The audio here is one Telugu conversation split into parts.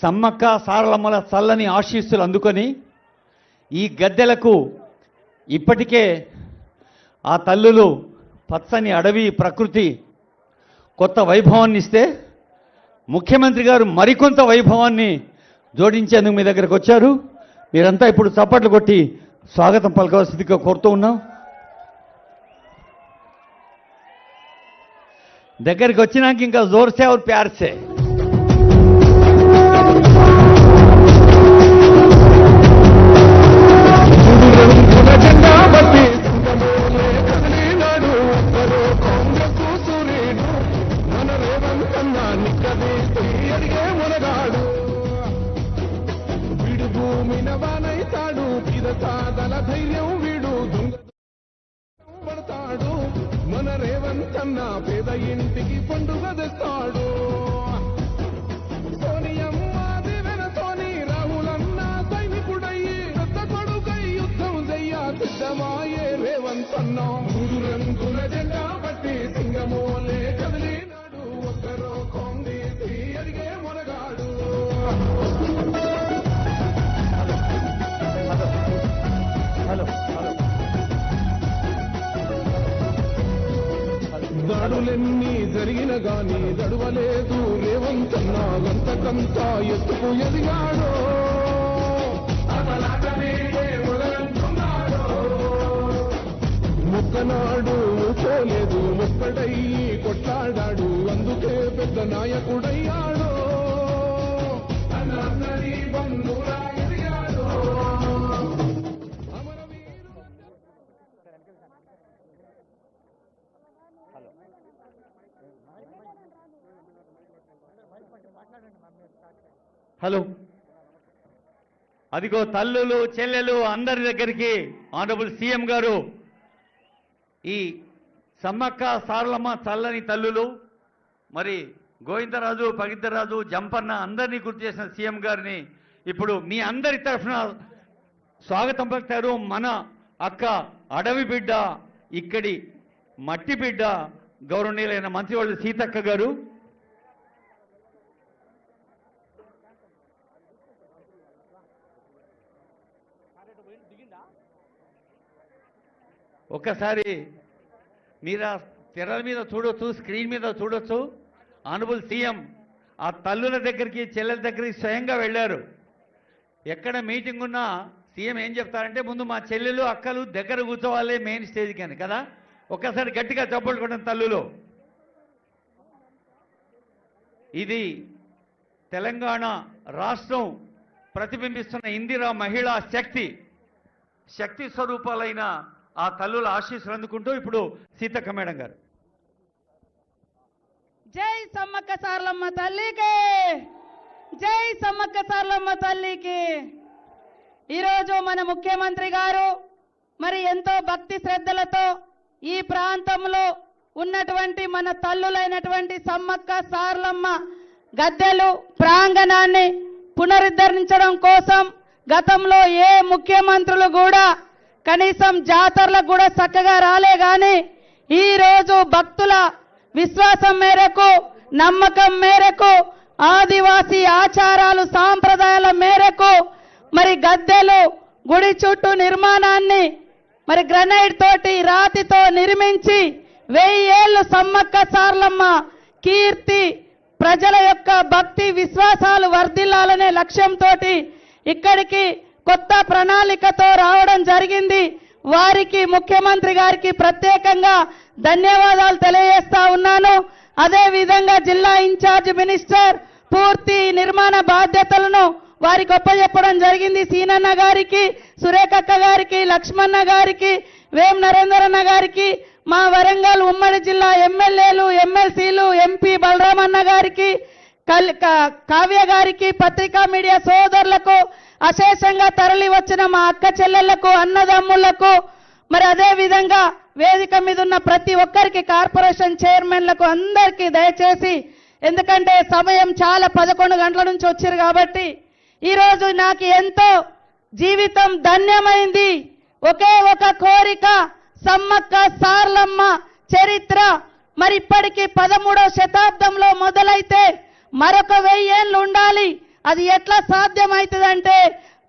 సమ్మక్క సారలమ్మల చల్లని ఆశీస్సులు అందుకొని ఈ గద్దెలకు ఇప్పటికే ఆ తల్లులు పచ్చని అడవి ప్రకృతి కొత్త వైభవాన్ని ఇస్తే ముఖ్యమంత్రి గారు మరికొంత వైభవాన్ని జోడించేందుకు మీ దగ్గరకు వచ్చారు. మీరంతా ఇప్పుడు చప్పట్లు కొట్టి స్వాగతం పలకవలసిందిగా కోరుతూ ఉన్నాం. దగ్గరికి వచ్చినాక ఇంకా జోర్సే और ప్యార్ సే గాని దడవలేదు రేవంతన్నా అన్న ఎత్తుకు ఎదిగాడో. ముక్కనాడు పోలేదు ముక్కడై కొట్లాడాడు అందుకే పెద్ద నాయకుడయ్యాడో. అన్నది బంధురా హలో. అదిగో తల్లులు చెల్లెలు అందరి దగ్గరికి ఆనరబుల్ సీఎం గారు. ఈ సమ్మక్క సారలమ్మ చల్లని తల్లులు మరి గోవిందరాజు పగిద్దరాజు జంపన్న అందరినీ గుర్తు చేసిన సీఎం గారిని ఇప్పుడు మీ అందరి తరఫున స్వాగతం పలుకుతారు. మన అక్క అడవి బిడ్డ ఇక్కడి మట్టి బిడ్డ గౌరవనీయులైన మంత్రివాళ్ళు సీతక్క గారు. ఒక్కసారి మీరు ఆ తెరల మీద చూడొచ్చు స్క్రీన్ మీద చూడొచ్చు. ఆనబుల్ సీఎం ఆ తల్లుల దగ్గరికి చెల్లెల దగ్గరికి స్వయంగా వెళ్ళారు. ఎక్కడ మీటింగ్ ఉన్నా సీఎం ఏం చెప్తారంటే ముందు మా చెల్లెలు అక్కలు దగ్గర కూర్చోవాలి మెయిన్ స్టేజ్కి అని కదా? ఒక్కసారి గట్టిగా చప్పట్లు కొట్టండి తల్లులు. ఇది తెలంగాణ రాష్ట్రం ప్రతిబింబిస్తున్న ఇందిరా మహిళా శక్తి శక్తి స్వరూపాలైన ఆ తల్లుల ఆశీస్సులు అందుకుంటూ ఇప్పుడు సీతక్క మేడం గారు. జై సమ్మక్క సార్లమ్మ తల్లికి! జై సమ్మక్క సార్లమ్మ తల్లికి! ఈరోజు మన ముఖ్యమంత్రి గారు మరి ఎంతో భక్తి శ్రద్ధలతో ఈ ప్రాంతంలో ఉన్నటువంటి మన తల్లులైనటువంటి సమ్మక్క సార్లమ్మ గద్దెలు ప్రాంగణాన్ని పునరుద్ధరించడం కోసం గతంలో ఏ ముఖ్యమంత్రులు కూడా కనీసం జాతరలకు కూడా చక్కగా రాలే గాని ఈరోజు భక్తుల విశ్వాసం మేరకు నమ్మకం మేరకు ఆదివాసీ ఆచారాలు సాంప్రదాయాల మేరకు మరి గద్దెలు గుడి చుట్టూ నిర్మాణాన్ని మరి గ్రనైట్ తోటి రాతితో నిర్మించి వెయ్యి ఏళ్ళు సమ్మక్క సార్లమ్మ కీర్తి ప్రజల యొక్క భక్తి విశ్వాసాలు వర్ధిల్లాలనే లక్ష్యంతో ఇక్కడికి కొత్త ప్రణాళికతో రావడం జరిగింది. వారికి ముఖ్యమంత్రి గారికి ప్రత్యేకంగా ధన్యవాదాలు తెలియజేస్తా ఉన్నాను. అదే విధంగా జిల్లా ఇన్ఛార్జ్ మినిస్టర్ పూర్తి నిర్మాణ బాధ్యతలను వారికి ఒప్పజెప్పడం జరిగింది. సీనన్న గారికి సురేఖక్క గారికి లక్ష్మణ గారికి వేం నరేందరన్న గారికి మా వరంగల్ ఉమ్మడి జిల్లా ఎమ్మెల్యేలు ఎమ్మెల్సీలు ఎంపీ బలరామన్న గారికి కల్- కా- కావ్య గారికి పత్రికా మీడియా సోదరులకు అశేషంగా తరలి వచ్చిన మా అక్క చెల్లెళ్ళకు అన్నదమ్ములకు మరి అదే విధంగా వేదిక మీద ఉన్న ప్రతి ఒక్కరికి కార్పొరేషన్ చైర్మన్లకు అందరికీ దయచేసి ఎందుకంటే సమయం చాలా పదకొండు గంటల నుంచి వచ్చారు కాబట్టి ఈరోజు నాకు ఎంతో జీవితం ధన్యమైంది. ఒకే ఒక కోరిక సమ్మక్క సార్లమ్మ చరిత్ర. మరి ఇప్పటికీ పదమూడవ శతాబ్దంలో మొదలైతే మరొక వెయ్యేళ్ళు ఉండాలి. అది ఎట్లా సాధ్యమవుతుందంటే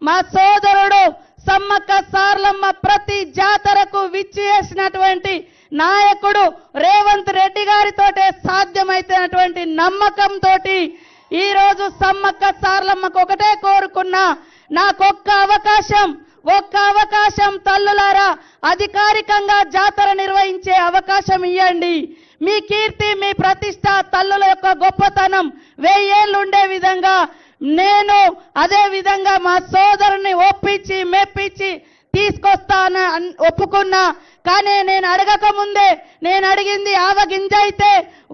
మా సోదరుడు సమ్మక్క సార్లమ్మ ప్రతి జాతరకు విచ్చేసినటువంటి నాయకుడు రేవంత్ రెడ్డి గారితోటే సాధ్యమైతున్నటువంటి నమ్మకంతో ఈరోజు సమ్మక్క సార్లమ్మకు ఒకటే కోరుకున్నా నాకొక్క అవకాశం ఒక్క అవకాశం తల్లులారా అధికారికంగా జాతర నిర్వహించే అవకాశం ఇవ్వండి మీ కీర్తి మీ ప్రతిష్ట తల్లుల యొక్క గొప్పతనం వెయ్యేళ్ళు ఉండే విధంగా నేను అదే విధంగా మా సోదరుని ఒప్పించి మెప్పించి తీసుకొస్తాను అన్- ఒప్పుకున్నా. కానీ నేను అడగక ముందే నేను అడిగింది ఆవగింజ అయితే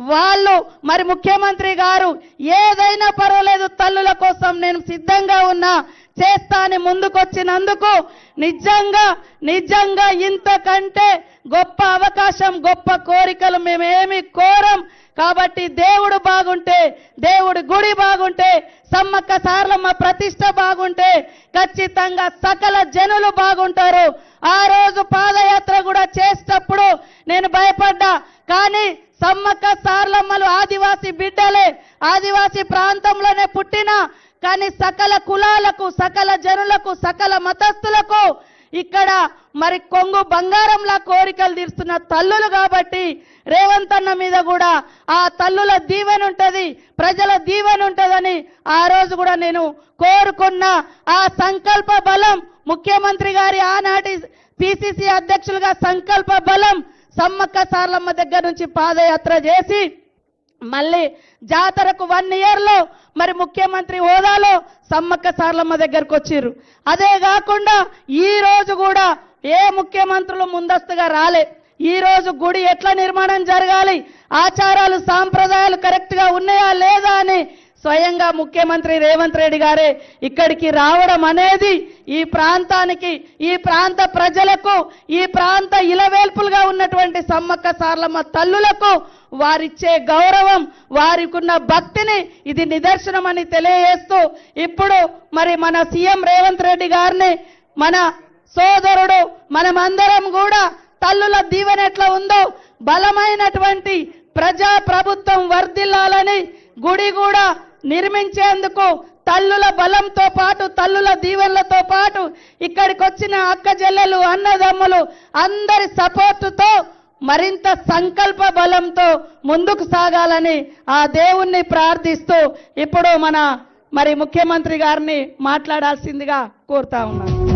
వాళ్ళు మరి ముఖ్యమంత్రి గారు ఏదైనా పర్వాలేదు తల్లుల కోసం నేను సిద్ధంగా ఉన్నా చేస్తాని ముందుకొచ్చినందుకు నిజంగా నిజంగా ఇంతకంటే గొప్ప అవకాశం గొప్ప కోరికలు మేమేమి కోరం. కాబట్టి దేవుడు బాగుంటే దేవుడు గుడి బాగుంటే సమ్మక్క సార్లమ్మ ప్రతిష్ట బాగుంటే ఖచ్చితంగా సకల జనులు బాగుంటారు. ఆ రోజు పాదయాత్ర కూడా చేసేటప్పుడు నేను భయపడ్డా. కానీ సమ్మక్క సార్లమ్మలు ఆదివాసి బిడ్డలే. ఆదివాసి ప్రాంతంలోనే పుట్టిన. కానీ సకల కులాలకు సకల జనులకు సకల మతస్థులకు ఇక్కడ మరి కొంగు బంగారంలా కోరికలు తీరుస్తున్న తల్లులు కాబట్టి రేవంత్ అన్న మీద కూడా ఆ తల్లుల దీవెన ఉంటుంది ప్రజల దీవెన ఉంటుందని ఆ రోజు కూడా నేను కోరుకున్న ఆ సంకల్ప బలం ముఖ్యమంత్రి గారి ఆనాటి పిసిసి అధ్యక్షులుగా సంకల్ప బలం సమ్మక్క సార్లమ్మ దగ్గర నుంచి పాదయాత్ర చేసి మళ్ళీ జాతరకు వన్ ఇయర్లో మరి ముఖ్యమంత్రి హోదాలో సమ్మక్క సార్లమ్మ దగ్గరకు వచ్చిర్రు. అదే కాకుండా ఈ రోజు కూడా ఏ ముఖ్యమంత్రులు ముందస్తుగా రాలే. ఈ రోజు గుడి ఎట్లా నిర్మాణం జరగాలి? ఆచారాలు సాంప్రదాయాలు కరెక్ట్గా ఉన్నాయా లేదా అని స్వయంగా ముఖ్యమంత్రి రేవంత్ రెడ్డి గారే ఇక్కడికి రావడం అనేది ఈ ప్రాంతానికి ఈ ప్రాంత ప్రజలకు ఈ ప్రాంత ఇలవేల్పులుగా ఉన్నటువంటి సమ్మక్క సార్లమ్మ తల్లులకు వారిచ్చే గౌరవం వారికున్న భక్తిని ఇది నిదర్శనం అని తెలియజేస్తూ ఇప్పుడు మరి మన సీఎం రేవంత్ రెడ్డి గారిని మన సోదరుడు మనమందరం కూడా తల్లుల దీవెనెట్లా ఉందో బలమైనటువంటి ప్రజా ప్రభుత్వం వర్ధిల్లాలని గుడి కూడా నిర్మించేందుకు తల్లుల బలంతో పాటు తల్లుల దీవెనలతో పాటు ఇక్కడికి వచ్చిన అక్క చెల్లెలు అన్నదమ్ములు అందరి సపోర్టుతో మరింత సంకల్ప బలంతో ముందుకు సాగాలని ఆ దేవుణ్ణి ప్రార్థిస్తూ ఇప్పుడు మన మరి ముఖ్యమంత్రి గారిని మాట్లాడాల్సిందిగా కోరుతా ఉన్నాను.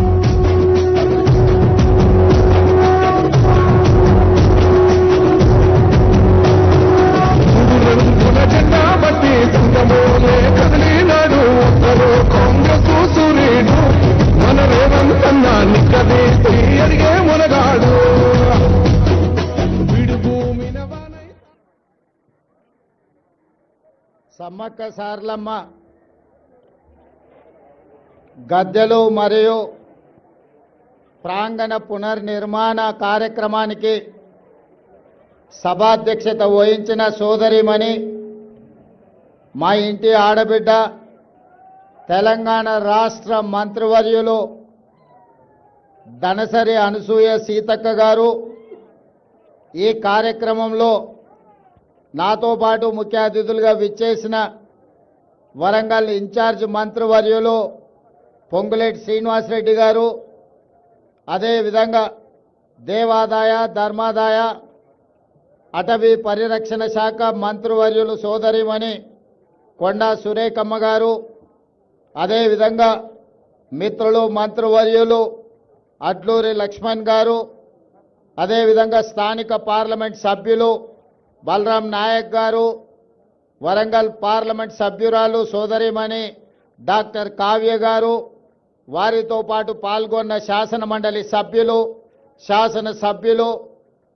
సమ్మక్క సార్లమ్మ. గద్దెలు మరియు ప్రాంగణ పునర్నిర్మాణ కార్యక్రమానికి సభాధ్యక్షత వహించిన సోదరిమణి మా ఇంటి ఆడబిడ్డ తెలంగాణ రాష్ట్ర మంత్రివర్యులు దనసరి అనసూయ సీతక్క గారు ఈ కార్యక్రమంలో నాతో పాటు ముఖ్య అతిథులుగా విచ్చేసిన వరంగల్ ఇన్ఛార్జ్ మంత్రివర్యులు పొంగులేటి శ్రీనివాసరెడ్డి గారు అదేవిధంగా దేవాదాయ ధర్మాదాయ అటవీ పరిరక్షణ శాఖ మంత్రివర్యులు సోదరిమణి కొండా సురేఖమ్మ గారు అదేవిధంగా మిత్రులు మంత్రివర్యులు అడ్లూరి లక్ష్మణ్ గారు అదేవిధంగా స్థానిక పార్లమెంట్ సభ్యులు బలరాం నాయక్ గారు వరంగల్ పార్లమెంట్ సభ్యురాలు సోదరిమణి డాక్టర్ కావ్య గారు వారితో పాటు పాల్గొన్న శాసన మండలి సభ్యులు శాసన సభ్యులు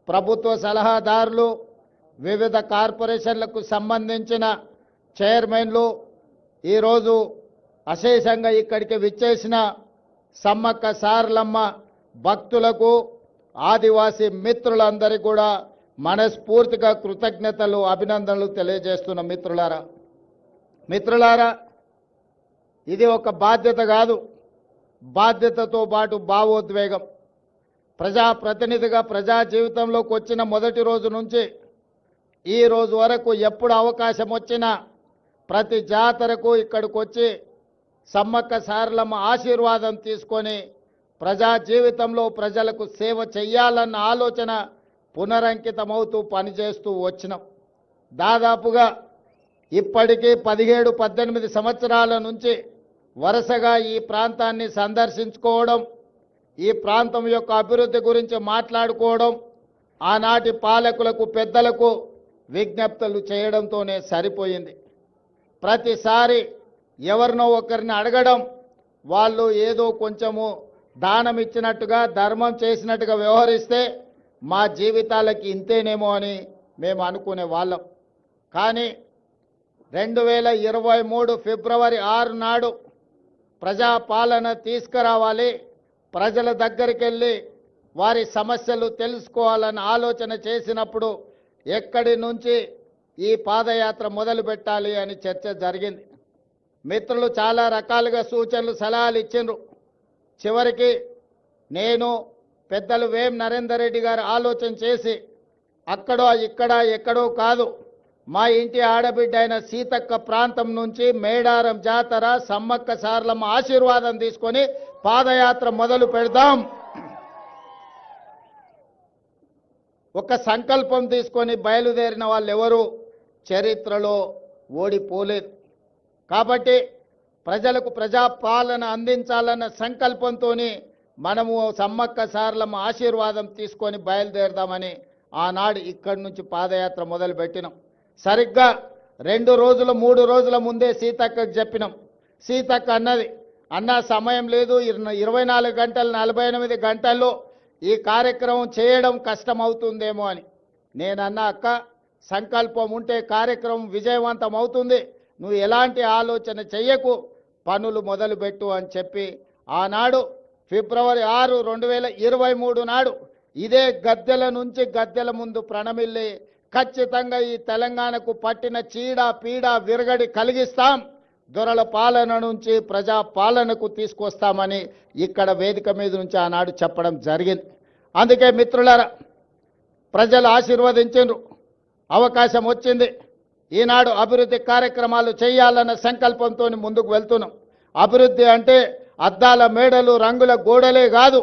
ప్రభుత్వ సలహాదారులు వివిధ కార్పొరేషన్లకు సంబంధించిన చైర్మన్లు ఈరోజు అశేషంగా ఇక్కడికి విచ్చేసిన సమ్మక్క సారలమ్మ భక్తులకు ఆదివాసీ మిత్రులందరికీ కూడా మనస్ఫూర్తిగా కృతజ్ఞతలు అభినందనలు తెలియజేస్తున్న మిత్రులారా. మిత్రులారా ఇది ఒక బాధ్యత కాదు. బాధ్యతతో పాటు భావోద్వేగం. ప్రజాప్రతినిధిగా ప్రజా జీవితంలోకి వచ్చిన మొదటి రోజు నుంచి ఈ రోజు వరకు ఎప్పుడు అవకాశం వచ్చినా ప్రతి జాతరకు ఇక్కడికి వచ్చి సమ్మక్క సారలమ్మ ఆశీర్వాదం తీసుకొని ప్రజా జీవితంలో ప్రజలకు సేవ చెయ్యాలన్న ఆలోచన పునరంకితమవుతూ పనిచేస్తూ వచ్చినాం. దాదాపుగా ఇప్పటికీ పదిహేడు పద్దెనిమిది సంవత్సరాల నుంచి వరుసగా ఈ ప్రాంతాన్ని సందర్శించుకోవడం ఈ ప్రాంతం యొక్క అభివృద్ధి గురించి మాట్లాడుకోవడం ఆనాటి పాలకులకు పెద్దలకు విజ్ఞప్తులు చేయడంతోనే సరిపోయింది. ప్రతిసారి ఎవరినో ఒకరిని అడగడం వాళ్ళు ఏదో కొంచెము దానం ఇచ్చినట్టుగా ధర్మం చేసినట్టుగా వ్యవహరిస్తే మా జీవితాలకి ఇంతేనేమో అని మేము అనుకునే వాళ్ళం. కానీ రెండు వేల ఇరవై మూడు ఫిబ్రవరి ఆరు నాడు ప్రజాపాలన తీసుకురావాలి ప్రజల దగ్గరికి వెళ్ళి వారి సమస్యలు తెలుసుకోవాలని ఆలోచన చేసినప్పుడు ఎక్కడి నుంచి ఈ పాదయాత్ర మొదలు పెట్టాలి అని చర్చ జరిగింది. మిత్రులు చాలా రకాలుగా సూచనలు సలహాలు ఇచ్చిండ్రు. చివరికి నేను పెద్దలు వేం నరేందర్ రెడ్డి గారు ఆలోచన చేసి అక్కడో ఇక్కడ ఎక్కడో కాదు మా ఇంటి ఆడబిడ్డ అయిన సీతక్క ప్రాంతం నుంచి మేడారం జాతర సమ్మక్క సార్లమ్మ ఆశీర్వాదం తీసుకొని పాదయాత్ర మొదలు పెడదాం. ఒక సంకల్పం తీసుకొని బయలుదేరిన వాళ్ళు ఎవరు చరిత్రలో ఓడిపోలేదు. కాబట్టి ప్రజలకు ప్రజాపాలన అందించాలన్న సంకల్పంతోని మనము సమ్మక్క సార్లమ్మ ఆశీర్వాదం తీసుకొని బయలుదేరదామని ఆనాడు ఇక్కడి నుంచి పాదయాత్ర మొదలుపెట్టినాం. సరిగ్గా రెండు రోజుల మూడు రోజుల ముందే సీతక్కకు చెప్పినాం. సీతక్క అన్నది అన్న సమయం లేదు. ఇరవై నాలుగు గంటలు నలభై ఎనిమిది గంటల్లో ఈ కార్యక్రమం చేయడం కష్టమవుతుందేమో అని. నేనన్నా అక్క సంకల్పం ఉంటే కార్యక్రమం విజయవంతం అవుతుంది. నువ్వు ఎలాంటి ఆలోచన చెయ్యకు. పనులు మొదలుపెట్టు అని చెప్పి ఆనాడు ఫిబ్రవరి ఆరు రెండు వేల ఇరవై మూడు నాడు ఇదే గద్దెల నుంచి గద్దెల ముందు ప్రణమిల్లి ఖచ్చితంగా ఈ తెలంగాణకు పట్టిన చీడ పీడ విరగడి కలిగిస్తాం. దొరల పాలన నుంచి ప్రజా పాలనకు తీసుకొస్తామని ఇక్కడ వేదిక మీద నుంచి ఆనాడు చెప్పడం జరిగింది. అందుకే మిత్రులారా ప్రజలు ఆశీర్వదించిండ్రు. అవకాశం వచ్చింది. ఈనాడు అభివృద్ధి కార్యక్రమాలు చేయాలన్న సంకల్పంతో ముందుకు వెళ్తున్నాం. అభివృద్ధి అంటే అద్దాల మేడలు రంగుల గోడలే కాదు.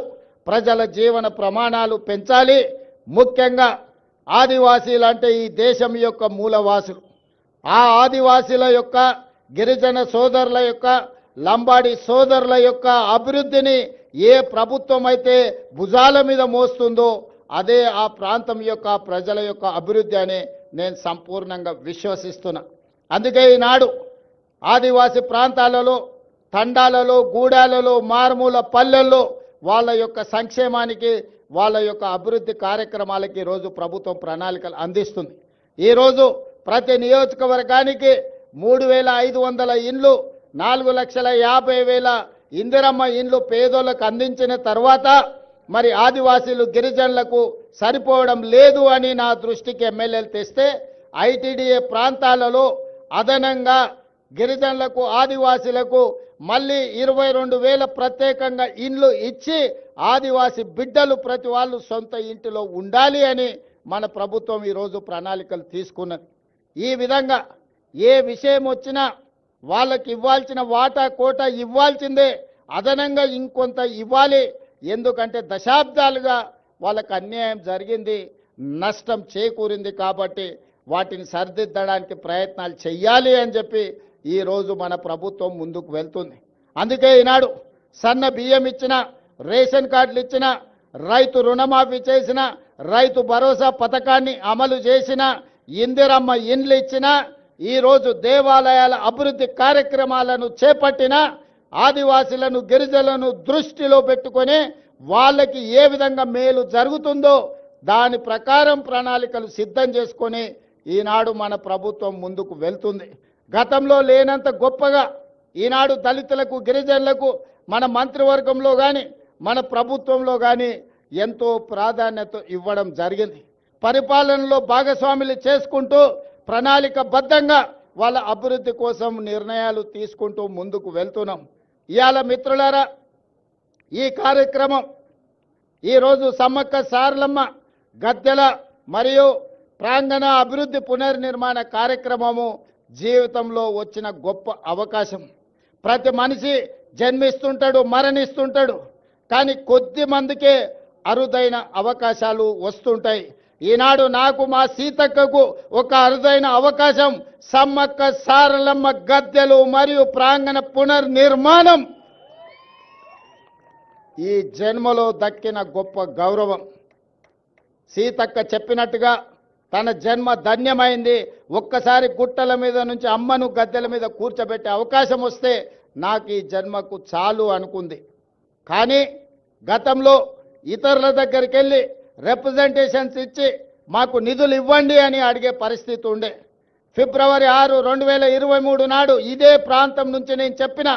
ప్రజల జీవన ప్రమాణాలు పెంచాలి. ముఖ్యంగా ఆదివాసీలు అంటే ఈ దేశం యొక్క మూలవాసులు. ఆ ఆదివాసీల యొక్క గిరిజన సోదరుల యొక్క లంబాడి సోదరుల యొక్క అభివృద్ధిని ఏ ప్రభుత్వం అయితే భుజాల మీద మోస్తుందో అదే ఆ ప్రాంతం యొక్క ప్రజల యొక్క అభివృద్ధి అని నేను సంపూర్ణంగా విశ్వసిస్తున్నా. అందుకే ఈనాడు ఆదివాసీ ప్రాంతాలలో తండాలలో గూడాలలో మారుమూల పల్లెల్లో వాళ్ళ యొక్క సంక్షేమానికి వాళ్ళ యొక్క అభివృద్ధి కార్యక్రమాలకి ఈరోజు ప్రభుత్వం ప్రణాళికలు అందిస్తుంది. ఈరోజు ప్రతి నియోజకవర్గానికి మూడు వేల ఐదు వందల ఇండ్లు నాలుగు లక్షల యాభై వేల ఇందిరమ్మ ఇండ్లు పేదోళ్ళకు అందించిన తర్వాత మరి ఆదివాసీలు గిరిజనులకు సరిపోవడం లేదు అని నా దృష్టికి ఎమ్మెల్యేలు తెస్తే ఐటీడీఏ ప్రాంతాలలో అదనంగా గిరిజనులకు ఆదివాసీలకు మళ్ళీ ఇరవై రెండు వేల ప్రత్యేకంగా ఇండ్లు ఇచ్చి ఆదివాసి బిడ్డలు ప్రతి వాళ్ళు సొంత ఇంటిలో ఉండాలి అని మన ప్రభుత్వం ఈరోజు ప్రణాళికలు తీసుకున్నది. ఈ విధంగా ఏ విషయం వచ్చినా వాళ్ళకి ఇవ్వాల్సిన వాటా కోట ఇవ్వాల్సిందే అదనంగా ఇంకొంత ఇవ్వాలి. ఎందుకంటే దశాబ్దాలుగా వాళ్ళకు అన్యాయం జరిగింది నష్టం చేకూరింది కాబట్టి వాటిని సరిదిద్దడానికి ప్రయత్నాలు చెయ్యాలి అని చెప్పి ఈరోజు మన ప్రభుత్వం ముందుకు వెళ్తుంది. అందుకే ఈనాడు సన్న బియ్యం ఇచ్చిన రేషన్ కార్డులు ఇచ్చిన రైతు రుణమాఫీ చేసిన రైతు భరోసా పథకాన్ని అమలు చేసిన ఇందిరమ్మ ఇండ్లు ఇచ్చిన ఈరోజు దేవాలయాల అభివృద్ధి కార్యక్రమాలను చేపట్టిన ఆదివాసులను గిరిజలను దృష్టిలో పెట్టుకొని వాళ్ళకి ఏ విధంగా మేలు జరుగుతుందో దాని ప్రకారం ప్రణాళికలు సిద్ధం చేసుకొని ఈనాడు మన ప్రభుత్వం ముందుకు వెళ్తుంది. గతంలో లేనంత గొప్పగా ఈనాడు దళితులకు గిరిజనులకు మన మంత్రివర్గంలో కానీ మన ప్రభుత్వంలో కానీ ఎంతో ప్రాధాన్యత ఇవ్వడం జరిగింది. పరిపాలనలో భాగస్వాములు చేసుకుంటూ ప్రణాళికబద్ధంగా వాళ్ళ అభివృద్ధి కోసం నిర్ణయాలు తీసుకుంటూ ముందుకు వెళ్తున్నాం. ఇవాళ మిత్రులారా ఈ కార్యక్రమం ఈరోజు సమ్మక్క సారలమ్మ గద్దెల మరియు ప్రాంగణ అభివృద్ధి పునర్నిర్మాణ కార్యక్రమము జీవితంలో వచ్చిన గొప్ప అవకాశం. ప్రతి మనిషి జన్మిస్తుంటాడు మరణిస్తుంటాడు. కానీ కొద్ది మందికే అరుదైన అవకాశాలు వస్తుంటాయి. ఈనాడు నాకు మా సీతక్కకు ఒక అరుదైన అవకాశం సమ్మక్క సారలమ్మ గద్దెలు మరియు ప్రాంగణ పునర్నిర్మాణం. ఈ జన్మలో దక్కిన గొప్ప గౌరవం. సీతక్క చెప్పినట్టుగా తన జన్మ ధన్యమైంది. ఒక్కసారి గుట్టల మీద నుంచి అమ్మను గద్దెల మీద కూర్చోబెట్టే అవకాశం వస్తే నాకు ఈ జన్మకు చాలు అనుకుంది. కానీ గతంలో ఇతరుల దగ్గరికి వెళ్ళి రిప్రజెంటేషన్స్ ఇచ్చి మాకు నిధులు ఇవ్వండి అని అడిగే పరిస్థితి ఉండే. ఫిబ్రవరి ఆరు రెండు వేల ఇరవై మూడు నాడు ఇదే ప్రాంతం నుంచి నేను చెప్పిన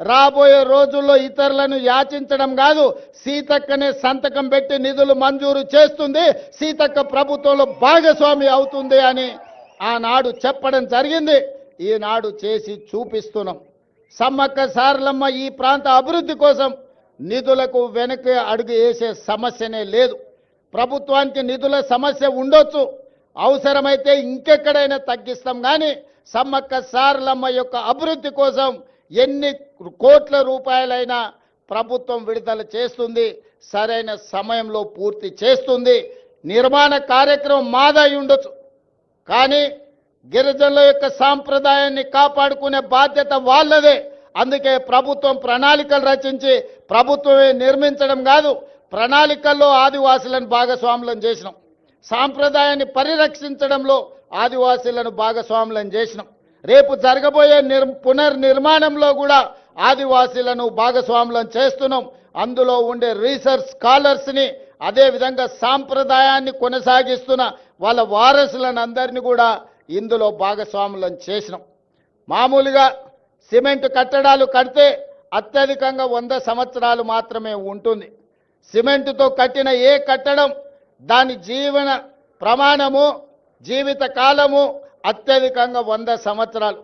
రాబోయే రోజుల్లో ఇతరులను యాచించడం కాదు సీతక్కనే సంతకం పెట్టి నిధులు మంజూరు చేస్తుంది సీతక్క ప్రభుత్వంలో భాగస్వామి అవుతుంది అని ఆనాడు చెప్పడం జరిగింది. ఈనాడు చేసి చూపిస్తున్నాం. సమ్మక్క సారలమ్మ ఈ ప్రాంత అభివృద్ధి కోసం నిధులకు వెనక్కి అడుగు వేసే సమస్యనే లేదు. ప్రభుత్వానికి నిధుల సమస్య ఉండొచ్చు. అవసరమైతే ఇంకెక్కడైనా తగ్గిస్తాం కానీ సమ్మక్క సారలమ్మ యొక్క అభివృద్ధి కోసం ఎన్ని కోట్ల రూపాయలైనా ప్రభుత్వం విడుదల చేస్తుంది సరైన సమయంలో పూర్తి చేస్తుంది నిర్మాణ కార్యక్రమం మాదై ఉండొచ్చు. కానీ గిరిజనుల యొక్క సాంప్రదాయాన్ని కాపాడుకునే బాధ్యత వాళ్ళదే. అందుకే ప్రభుత్వం ప్రణాళికలు రచించి ప్రభుత్వమే నిర్మించడం కాదు ప్రణాళికల్లో ఆదివాసులను భాగస్వాములను చేసినాం. సాంప్రదాయాన్ని పరిరక్షించడంలో ఆదివాసులను భాగస్వాములను చేసినాం. రేపు జరగబోయే నిర్ పునర్నిర్మాణంలో కూడా ఆదివాసీలను భాగస్వాములను చేస్తున్నాం. అందులో ఉండే రీసెర్చ్ స్కాలర్స్ని అదేవిధంగా సాంప్రదాయాన్ని కొనసాగిస్తున్న వాళ్ళ వారసులను అందరినీ కూడా ఇందులో భాగస్వాములను చేసినాం. మామూలుగా సిమెంట్ కట్టడాలు కడితే అత్యధికంగా వంద సంవత్సరాలు మాత్రమే ఉంటుంది. సిమెంటుతో కట్టిన ఏ కట్టడం దాని జీవన ప్రమాణము జీవిత కాలము అత్యధికంగా వంద సంవత్సరాలు.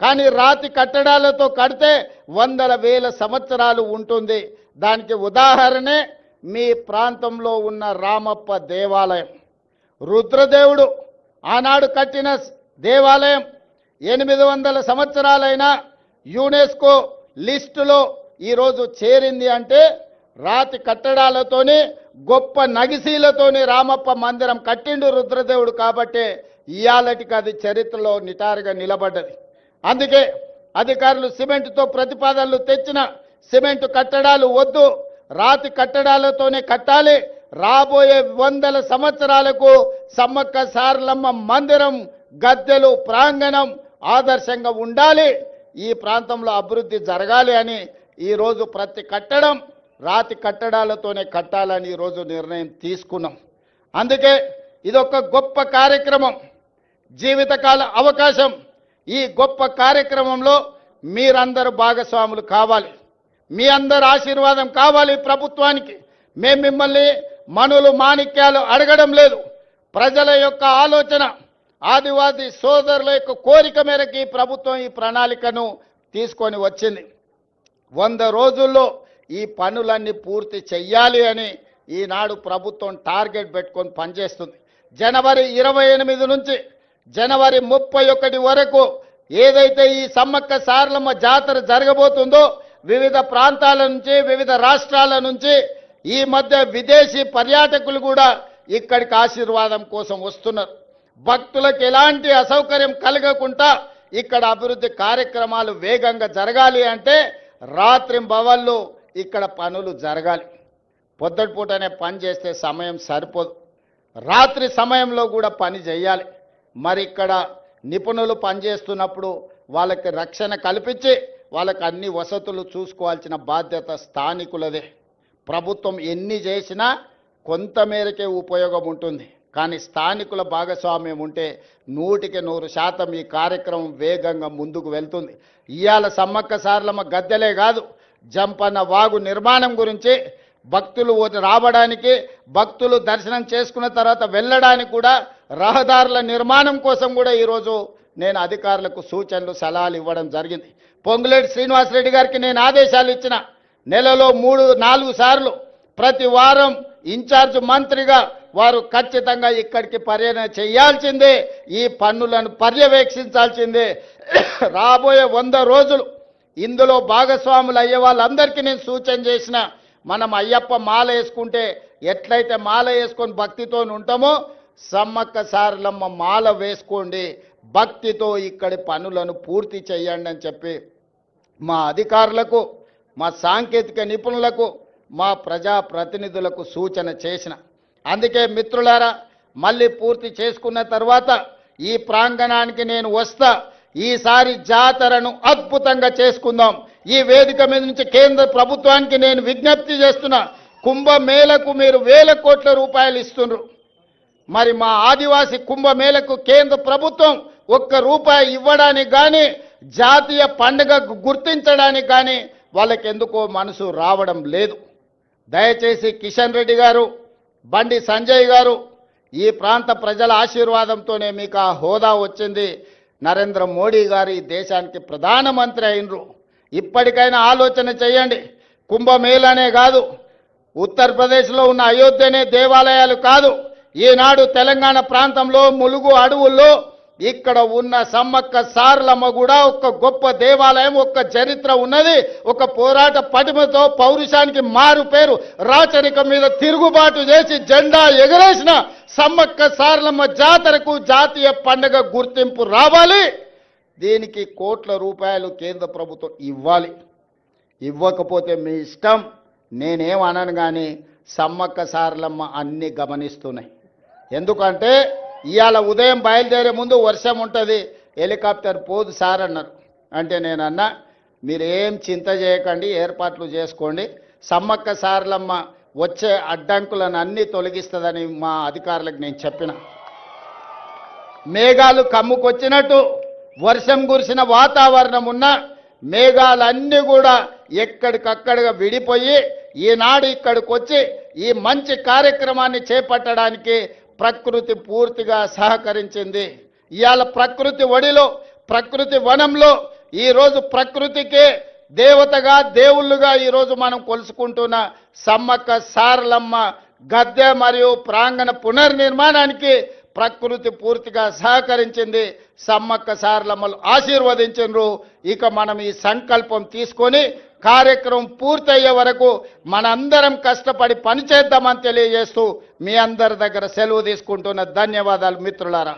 కానీ రాతి కట్టడాలతో కడితే వందల వేల సంవత్సరాలు ఉంటుంది. దానికి ఉదాహరణే మీ ప్రాంతంలో ఉన్న రామప్ప దేవాలయం. రుద్రదేవుడు ఆనాడు కట్టిన దేవాలయం ఎనిమిది వందల సంవత్సరాలైన యునెస్కో లిస్టులో ఈరోజు చేరింది అంటే రాతి కట్టడాలతోని గొప్ప నగిశీలతోని రామప్ప మందిరం కట్టిండు రుద్రదేవుడు కాబట్టే ఇయాలటికి అది చరిత్రలో నిటారుగా నిలబడ్డది. అందుకే అధికారులు సిమెంట్తో ప్రతిపాదనలు తెచ్చిన సిమెంట్ కట్టడాలు వద్దు. రాతి కట్టడాలతోనే కట్టాలి. రాబోయే వందల సంవత్సరాలకు సమ్మక్క సారలమ్మ మందిరం గద్దెలు ప్రాంగణం ఆదర్శంగా ఉండాలి. ఈ ప్రాంతంలో అభివృద్ధి జరగాలి అని ఈరోజు ప్రతి కట్టడం రాతి కట్టడాలతోనే కట్టాలని ఈరోజు నిర్ణయం తీసుకున్నాం. అందుకే ఇదొక గొప్ప కార్యక్రమం. జీవితకాల అవకాశం. ఈ గొప్ప కార్యక్రమంలో మీరందరూ భాగస్వాములు కావాలి. మీ అందరు ఆశీర్వాదం కావాలి ప్రభుత్వానికి. మేము మిమ్మల్ని మనులు మాణిక్యాలు అడగడం లేదు. ప్రజల యొక్క ఆలోచన ఆదివాసీ సోదరుల యొక్క కోరిక మేరకు ఈ ప్రభుత్వం ఈ ప్రణాళికను తీసుకొని వచ్చింది. వంద రోజుల్లో ఈ పనులన్నీ పూర్తి చెయ్యాలి అని ఈనాడు ప్రభుత్వం టార్గెట్ పెట్టుకొని పనిచేస్తుంది. జనవరి ఇరవై ఎనిమిది నుంచి జనవరి ముప్పై ఒకటి వరకు ఏదైతే ఈ సమ్మక్క సారలమ్మ జాతర జరగబోతుందో వివిధ ప్రాంతాల నుంచి వివిధ రాష్ట్రాల నుంచి ఈ మధ్య విదేశీ పర్యాటకులు కూడా ఇక్కడికి ఆశీర్వాదం కోసం వస్తున్నారు. భక్తులకు ఎలాంటి అసౌకర్యం కలగకుండా ఇక్కడ అభివృద్ధి కార్యక్రమాలు వేగంగా జరగాలి అంటే రాత్రి భవన్లు ఇక్కడ పనులు జరగాలి. పొద్దుటిపూటనే పని చేస్తే సమయం సరిపోదు. రాత్రి సమయంలో కూడా పని చేయాలి. మరి ఇక్కడ నిపుణులు పనిచేస్తున్నప్పుడు వాళ్ళకి రక్షణ కల్పించి వాళ్ళకి అన్ని వసతులు చూసుకోవాల్సిన బాధ్యత స్థానికులదే. ప్రభుత్వం ఎన్ని చేసినా కొంతమేరకే ఉపయోగం ఉంటుంది. కానీ స్థానికుల భాగస్వామ్యం ఉంటే నూటికి నూరు శాతం ఈ కార్యక్రమం వేగంగా ముందుకు వెళ్తుంది. ఇవాళ సమ్మక్క సారలమ్మ గద్దెలే కాదు జంపన్న వాగు నిర్మాణం గురించి భక్తులు రావడానికి భక్తులు దర్శనం చేసుకున్న తర్వాత వెళ్ళడానికి కూడా రహదారుల నిర్మాణం కోసం కూడా ఈరోజు నేను అధికారులకు సూచనలు సలహాలు ఇవ్వడం జరిగింది. పొంగులేటి శ్రీనివాసరెడ్డి గారికి నేను ఆదేశాలు ఇచ్చిన నెలలో మూడు నాలుగు సార్లు ప్రతి వారం ఇన్ఛార్జ్ మంత్రిగా వారు ఖచ్చితంగా ఇక్కడికి పర్యటన చేయాల్సిందే ఈ పన్నులను పర్యవేక్షించాల్సిందే. రాబోయే వంద రోజులు ఇందులో భాగస్వాములు అయ్యే వాళ్ళందరికీ నేను సూచన చేసిన మనం అయ్యప్ప మాల వేసుకుంటే ఎట్లయితే మాల వేసుకొని భక్తితో ఉంటామో సమ్మక్క సారలమ్మ మాల వేసుకోండి భక్తితో ఇక్కడి పనులను పూర్తి చేయండి అని చెప్పి మా అధికారులకు మా సాంకేతిక నిపుణులకు మా ప్రజా ప్రతినిధులకు సూచన చేసిన. అందుకే మిత్రులారా మళ్ళీ పూర్తి చేసుకున్న తర్వాత ఈ ప్రాంగణానికి నేను వస్తా ఈసారి జాతరను అద్భుతంగా చేసుకుందాం. ఈ వేదిక మీద నుంచి కేంద్ర ప్రభుత్వానికి నేను విజ్ఞప్తి చేస్తున్నా కుంభమేళకు మీరు వేల కోట్ల రూపాయలు ఇస్తున్నారు మరి మా ఆదివాసి కుంభమేళకు కేంద్ర ప్రభుత్వం ఒక్క రూపాయి ఇవ్వడానికి కానీ జాతీయ పండుగ గుర్తించడానికి కానీ వాళ్ళకి ఎందుకో మనసు రావడం లేదు. దయచేసి కిషన్ రెడ్డి గారు బండి సంజయ్ గారు ఈ ప్రాంత ప్రజల ఆశీర్వాదంతోనే మీకు ఆ హోదా వచ్చింది. నరేంద్ర మోడీ గారు ఈ దేశానికి ప్రధానమంత్రి అయినరు. ఇప్పటికైనా ఆలోచన చేయండి. కుంభమేళనే కాదు ఉత్తరప్రదేశ్లో ఉన్న అయోధ్యనే దేవాలయాలు కాదు. ఈనాడు తెలంగాణ ప్రాంతంలో ములుగు అడవుల్లో ఇక్కడ ఉన్న సమ్మక్క సారలమ్మ కూడా ఒక గొప్ప దేవాలయం ఒక చరిత్ర ఉన్నది. ఒక పోరాట పటిమతో పౌరుషానికి మారు పేరు రాచరిక మీద తిరుగుబాటు చేసి జెండా ఎగరేసిన సమ్మక్క సారలమ్మ జాతరకు జాతీయ పండుగ గుర్తింపు రావాలి. దీనికి కోట్ల రూపాయలు కేంద్ర ప్రభుత్వం ఇవ్వాలి. ఇవ్వకపోతే మీ ఇష్టం. నేనేం అనను కానీ సమ్మక్క సారలమ్మ అన్ని గమనిస్తున్నాయి. ఎందుకంటే ఇవాళ ఉదయం బయలుదేరే ముందు వర్షం ఉంటుంది. హెలికాప్టర్ పోదు సార్ అన్నారు. అంటే నేను అన్నా మీరు ఏం చింత చేయకండి ఏర్పాట్లు చేసుకోండి. సమ్మక్క సారలమ్మ వచ్చే అడ్డంకులను అన్నీ తొలగిస్తుందని మా అధికారులకు నేను చెప్పిన. మేఘాలు కమ్ముకొచ్చినట్టు వర్షం కురిసిన వాతావరణం ఉన్న మేఘాలన్నీ కూడా ఎక్కడికక్కడగా విడిపోయి ఈనాడు ఇక్కడికి వచ్చి ఈ మంచి కార్యక్రమాన్ని చేపట్టడానికి ప్రకృతి పూర్తిగా సహకరించింది. ఇవాళ ప్రకృతి ఒడిలో ప్రకృతి వనంలో ఈరోజు ప్రకృతికే దేవతగా దేవుళ్ళుగా ఈరోజు మనం కొలుసుకుంటున్న సమ్మక్క సారలమ్మ గద్దె మరియు ప్రాంగణ పునర్నిర్మాణానికి ప్రకృతి పూర్తిగా సహకరించింది. సమ్మక్క సారలమ్మలు ఆశీర్వదించరు ఇక మనం ఈ సంకల్పం తీసుకొని కార్యక్రమం పూర్తయ్యే వరకు మనందరం కష్టపడి పనిచేద్దామని తెలియజేస్తూ మీ అందరి దగ్గర సెలవు తీసుకుంటున్న ధన్యవాదాలు మిత్రులారా.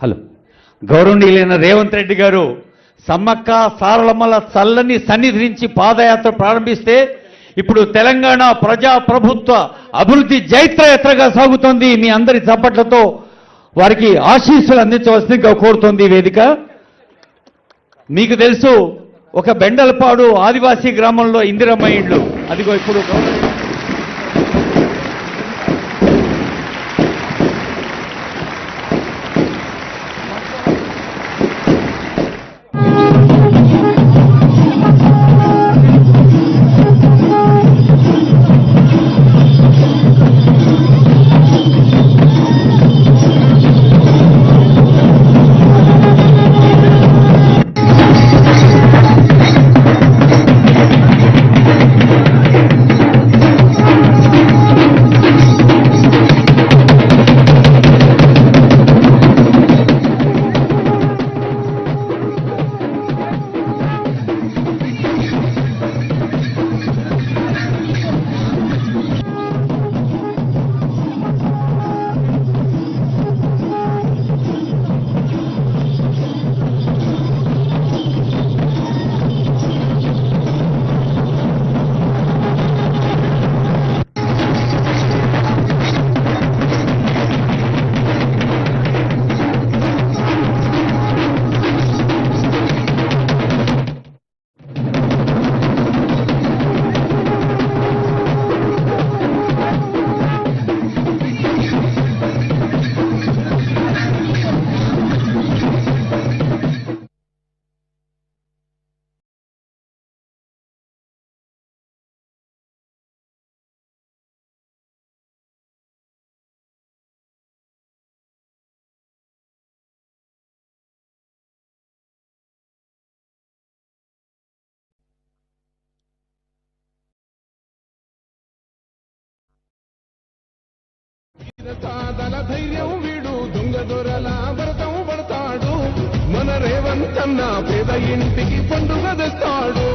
హలో. గౌరవనీయులైన రేవంత్ రెడ్డి గారు సమ్మక్క సారలమ్మల చల్లని సన్నిధి నుంచి పాదయాత్ర ప్రారంభిస్తే ఇప్పుడు తెలంగాణ ప్రజా ప్రభుత్వ అభివృద్ధి జైత్రయాత్రగా సాగుతోంది మీ అందరి చప్పట్లతో వారికి ఆశీస్సులు అందించవలసిందిగా కోరుతోంది వేదిక. మీకు తెలుసు ఒక బెండలపాడు ఆదివాసీ గ్రామంలో ఇందిరమ్మ ఇండ్లు అదిగో ఇప్పుడు సాధన ధైర్యం వీడు. దొంగ దొరల వ్రతం పడతాడు. మన రేవంతన్న పేద ఇంటికి పండుగ తెస్తాడు.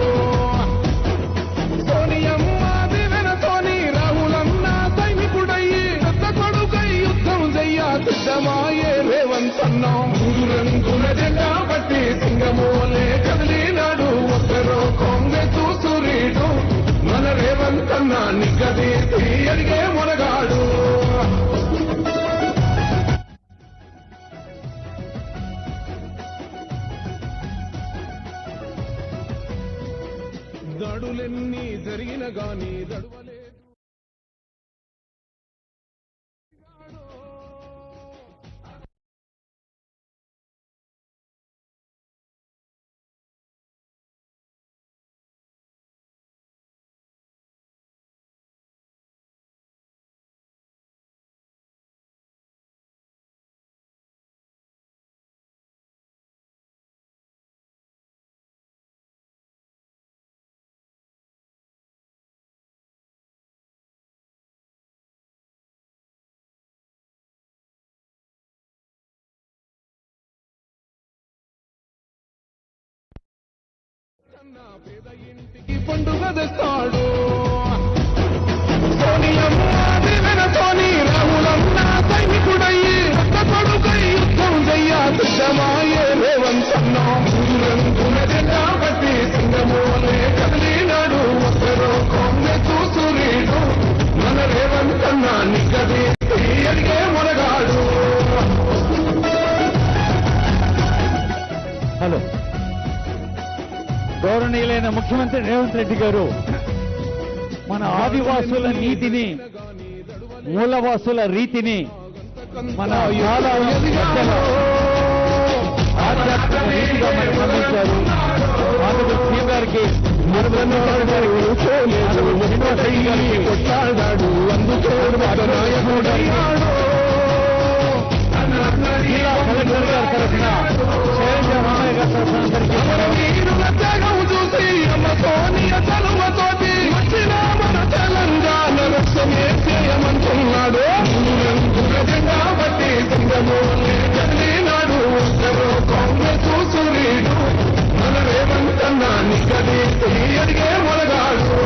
సోనియమ్మ దివెనతోని రాహులన్న సైనికుడయ్యి పెద్ద కొడుకై యుద్ధం చెయ్య సిద్ధమాయే రేవంతన్న మూడు రంగుల జెండా పట్టి సింగమోలే కదిలినాడు. ఒక్కరో కాంగ్రెస్ సూర్యుడు మన రేవంతన్న నిగ్గదీసి అడిగే మునగాడు ఎన్ని జరిగిన గాని దడువ పండుగ తెస్తాడు గౌరవనీయులైన ముఖ్యమంత్రి రేవంత్ రెడ్డి గారు మన ఆదివాసుల నీతిని మూలవాసుల రీతిని మన చాలా పెద్దల ఆధ్యాత్మిక నీతిగా మనకు అందించారు మాధవ సీఎం గారికి మాధవ వెంకటరమణ గారికి, మాధవ శ్రీనివాసయ్య సోనియ మన తెలంగాణ రసమే చేయమంటున్నాడు. జెండా బట్టి మన రేవంతన్నా నిక్కడి అడిగే మొలగాడు